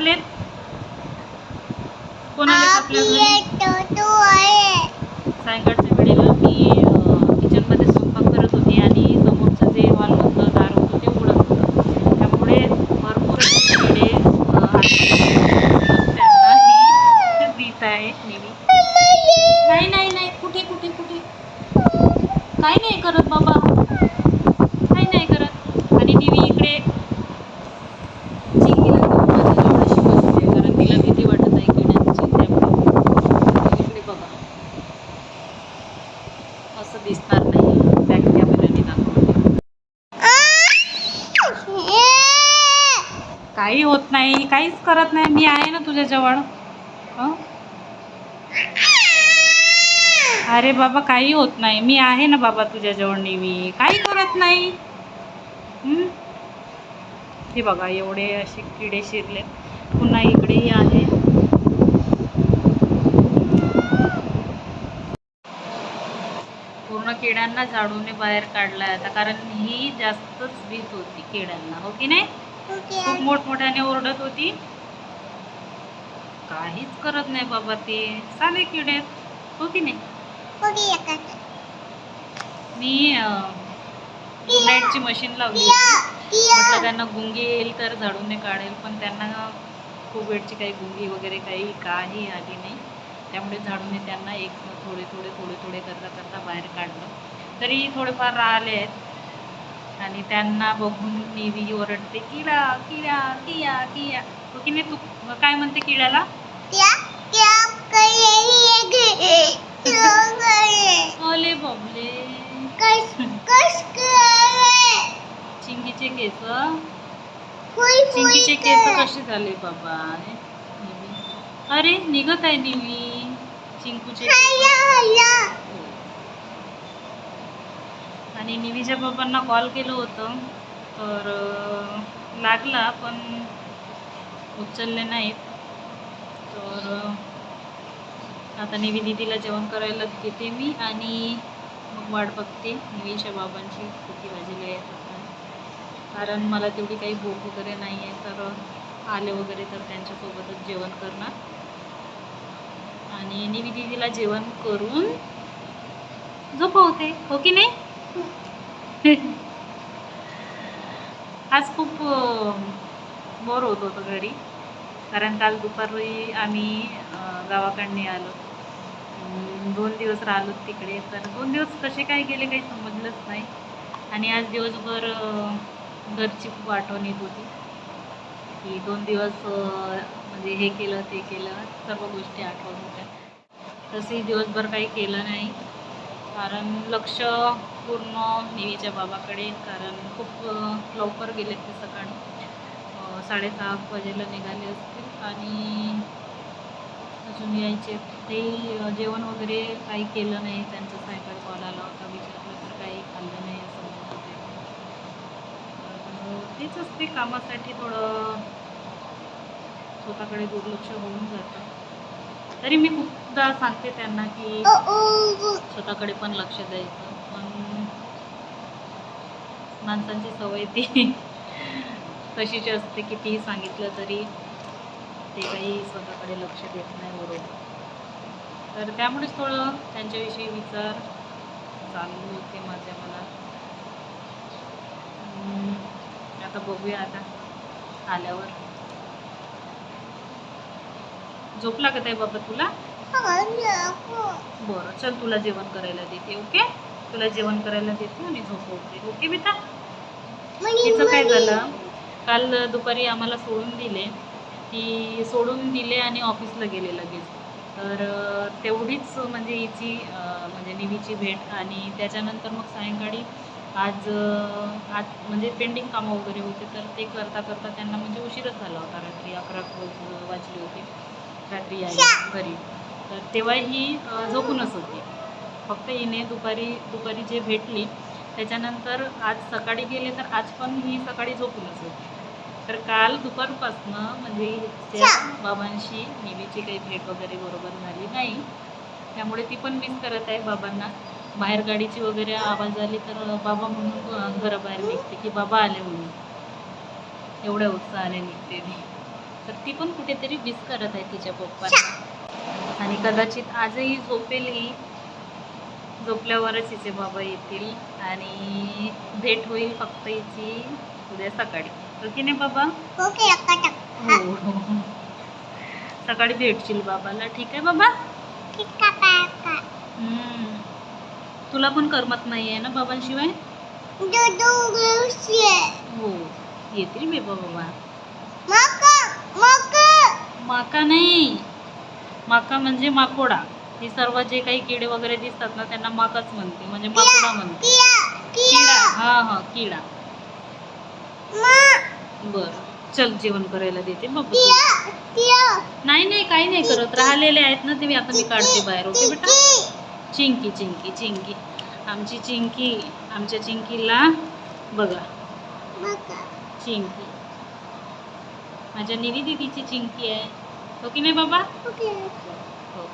आपल्या घरी कोण आले कोण आले आपल्या घरी सायंकाळच्या वेळेला मी किचनमध्ये स्वयंपाक करत होती आणि समोरचं जे हॉल होतं दार होतं ते उघडत होतं. त्यामुळे भरपूर किडे त्यांनाही दित आहे नेहमी. नाही नाही नाही. कुठे कुठे कुठे? काही नाही करत बाबा काही नाही करत आणि नेहमी इकडे चिंकीला घेऊन माझ्या जवळशी बसते कारण तिला भीती वाटत आहे किड्यांची त्यामुळे इकडे बघा असं दिसणार नाही बॅक कॅमेऱ्याने दाखवते काही होत नाही काहीच करत नाही. मी आहे ना तुझ्याजवळ. अरे बाबा काही होत नाही. मी आहे ना बाबा तुझ्याजवळ नेहमी. काही करत नाही. हे? बघा एवढे असे किडे शिरले पुन्हा इकडेही आहे. पूर्ण किड्यांना झाडूने बाहेर काढलाय आता कारण ही जास्तच भीत होती किड्यांना. हो की नाही? खूप मोठमोठ्याने ओरडत होती. काहीच करत नाही बाबा ते. साधे किडे. हो की नाही? मी लाईटची मशीन लावली म्हटलं त्यांना गुंगी येईल तर झाडूने काढेल पण त्यांना खूप वेळची काही गुंगी वगैरे काही काही आली नाही. त्यामुळे झाडूने त्यांना एक थोडे थोडे थोडे थोडे करता करता बाहेर काढलं. तरी थोडेफार राहिले आहेत. आणि त्यांना बघून नेहमी ओरडते किडा किडा किया किया. हो की नाही? तू काय म्हणते किड्याला? ओले बबले चिंकीचे केस. चिंकीचे केस कसे झाले बाबा? अरे निघत आहे निवी चिंकूचे. आणि निवीच्या बाबांना कॉल केलं होतं. तर लागला पण उचलले नाहीत. तर आता निवी दिदीला जेवण करायला घेते मी आणि मग वाट बघते निवीच्या बाबांची किती वाजेला आहेत कारण मला तेवढी काही भूक वगैरे नाही आहे तर आले वगैरे तर त्यांच्यासोबतच जेवण करणार. आणि निवी दिदीला जेवण करून झोपवते हो की नाही? आज खूप बोर होत होतं घरी. कारण काल दुपारी आम्ही गावाकडने आलो. दोन दिवस राहिलो तिकडे. तर दोन दिवस कसे काय गेले काही समजलंच नाही. आणि आज दिवसभर घरची खूप आठवण येत होती. की दोन दिवस म्हणजे हे केलं ते केलं. सर्व गोष्टी आठवत होत्या. तसंही दिवसभर काही केलं नाही. कारण लक्ष पूर्ण नेहमीच्या बाबाकडे कारण खूप लवकर गेले ते सकाळी. साडेसहा वाजेला निघाले असतील आणि अजून यायचे. ते जेवण वगैरे काही केलं नाही त्यांचा सायकल कॉल आला होता विचारलं तर काही खाल्लं नाही असं म्हणत होते. तेच असते कामासाठी थोडं स्वतःकडे दुर्लक्ष होऊन जातं. तरी मी खूपदा सांगते त्यांना की स्वतःकडे पण लक्ष द्यायचं. माणसांची सवय ती तशीच असते कितीही सांगितलं तरी ते काही स्वतःकडे लक्ष देत नाही बरोबर. तर त्यामुळेच थोडं त्यांच्याविषयी विचार चालू होते माझ्या मनात. आता बघूया आता आल्यावर. झोपला का ताई बाबा तुला? बरं चल तुला जेवण करायला देते ओके? तुला जेवण करायला देते आणि झोपवते ओके बेटा तिचं काय झालं? काल दुपारी आम्हाला सोडून दिले. ती सोडून दिले आणि ऑफिसला गेले लगेच. तर तेवढीच म्हणजे हिची म्हणजे निवीची भेट आणि त्याच्यानंतर मग सायंकाळी आज आज म्हणजे पेंडिंग कामं वगैरे होते. तर ते करता करता त्यांना म्हणजे उशीरच झाला होता. रात्री अकरा वाज- वाजले होते. रात्री यायला घरी. तर तेव्हा ही झोपूनच होती. फक्त हिने दुपारी दुपारी जे भेटली त्याच्यानंतर आज सकाळी गेले तर आज पण ही सकाळी झोपूनच होती. तर काल दुपारपासनं म्हणजे त्या बाबांशी नेहमीची काही भेट वगैरे बरोबर झाली नाही. त्यामुळे ती पण मिस करत आहे बाबांना. बाहेर गाडीची वगैरे आवाज आली तर बाबा म्हणून घराबाहेर निघते की बाबा आले म्हणून. एवढ्या उत्साहाने निघते ती. तर ती पण कुठेतरी मिस करत आहे तिच्या पप्पांना. आणि कदाचित आजही झोपेल ही झोपल्यावरच हिचे बाबा येतील आणि भेट होईल फक्त हिची उद्या सकाळी. हो की नाही बाबा? हो. सकाळी भेटशील बाबाला ठीक आहे बाबा? हम्म. तुला पण करमत नाही आहे ना बाबांशिवाय? हो. येतील बे बाबा माका नाही. माका म्हणजे माकोडा. हे सर्व जे काही किडे वगैरे दिसतात ना त्यांना माकाच म्हणते. म्हणजे माकोडा म्हणते. किडा हा हा किडा. बर. चल जेवण करायला देते. बाबा तुला. नाही नाही काही नाही करत. राहिलेले आहेत ना ते मी आता मी काढते बाहेर. ओके बेटा? चिंकी. चिंकी चिंकी आमची चिंकी आमच्या चिंकीला बघा. चिंकी. माझ्या निधी दिदीची चिंकी आहे. हो की नाही बाबा? हो.